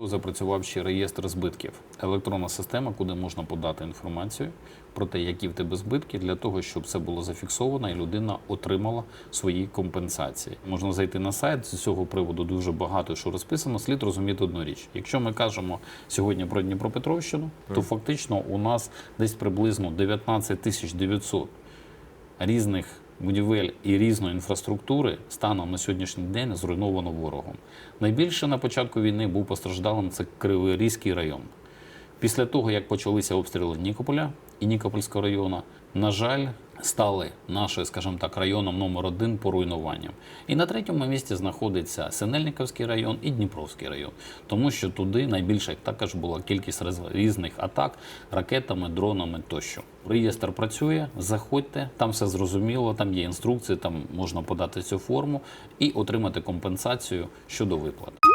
Запрацював ще реєстр збитків, електронна система, куди можна подати інформацію про те, які в тебе збитки, для того, щоб це було зафіксовано і людина отримала свої компенсації. Можна зайти на сайт з цього приводу дуже багато що розписано. Слід розуміти одну річ. Якщо ми кажемо сьогодні про Дніпропетровщину, то фактично у нас десь приблизно 19 тисяч 900 різних будівель і різної інфраструктури станом на сьогоднішній день зруйновано ворогом. Найбільше на початку війни був постраждалим це Криворізький район. Після того, як почалися обстріли Нікополя і Нікопольського району, на жаль, стали наші, скажімо так, районом номер один по руйнуванням. І на третьому місці знаходиться Синельниковський район і Дніпровський район, тому що туди найбільше також була кількість різних атак ракетами, дронами тощо. Реєстр працює, заходьте, там все зрозуміло, там є інструкції, там можна подати цю форму і отримати компенсацію щодо виплат.